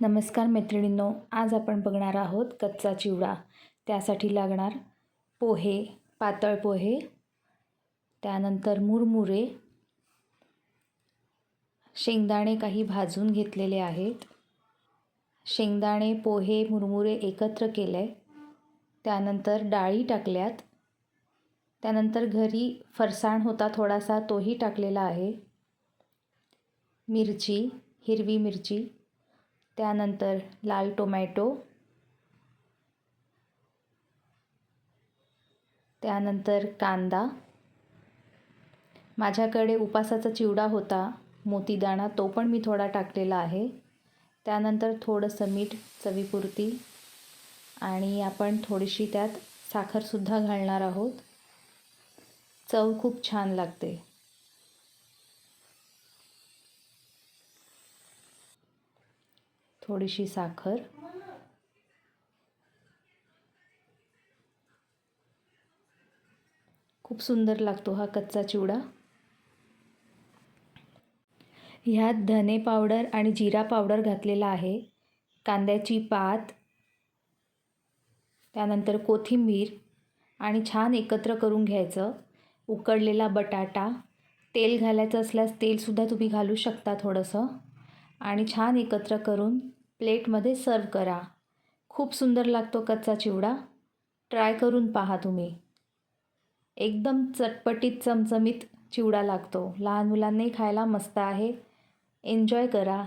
नमस्कार मैत्रिणींनो आज आपण बघणार आहोत कच्चा चिवडा. त्यासाठी लागणार पोहे पातळ पोहे त्यानंतर मुरमुरे शेंगदाणे काही भाजून घेतलेले आहेत. शेंगदाणे पोहे मुरमुरे एकत्र केले. त्यानंतर डाळी टाकल्यात. त्यानंतर घरी फरसाण होता थोडासा तोही टाकलेला आहे. मिरची हिरवी मिरची. त्यानंतर लाल टोमॅटो. त्यानंतर कांदा. माझ्याकडे उपासाचा चिवडा होता मोतीदाणा तो पण मी थोडा टाकलेला आहे. त्यानंतर थोडंसं मीठ चवीपुरती. आणि आपण थोडीशी त्यात साखरसुद्धा घालणार आहोत. चव खूप छान लागते. थोडीशी साखर. खूप सुंदर लागतो हा कच्चा चिवडा. ह्यात धने पावडर आणि जिरा पावडर घातलेला आहे. कांद्याची पात त्यानंतर कोथिंबीर आणि छान एकत्र करून घ्यायचं. उकडलेला बटाटा तेल घालायचं असल्यास तेलसुद्धा तुम्ही घालू शकता थोडंसं. आणि छान एकत्र करून प्लेटमध्ये सर्व करा. खूप सुंदर लागतो कच्चा चिवडा. ट्राय करून पहा तुम्ही. एकदम चटपटीत चमचमीत चिवडा लागतो. लहान मुलांनाही खायला मस्त आहे. एन्जॉय करा.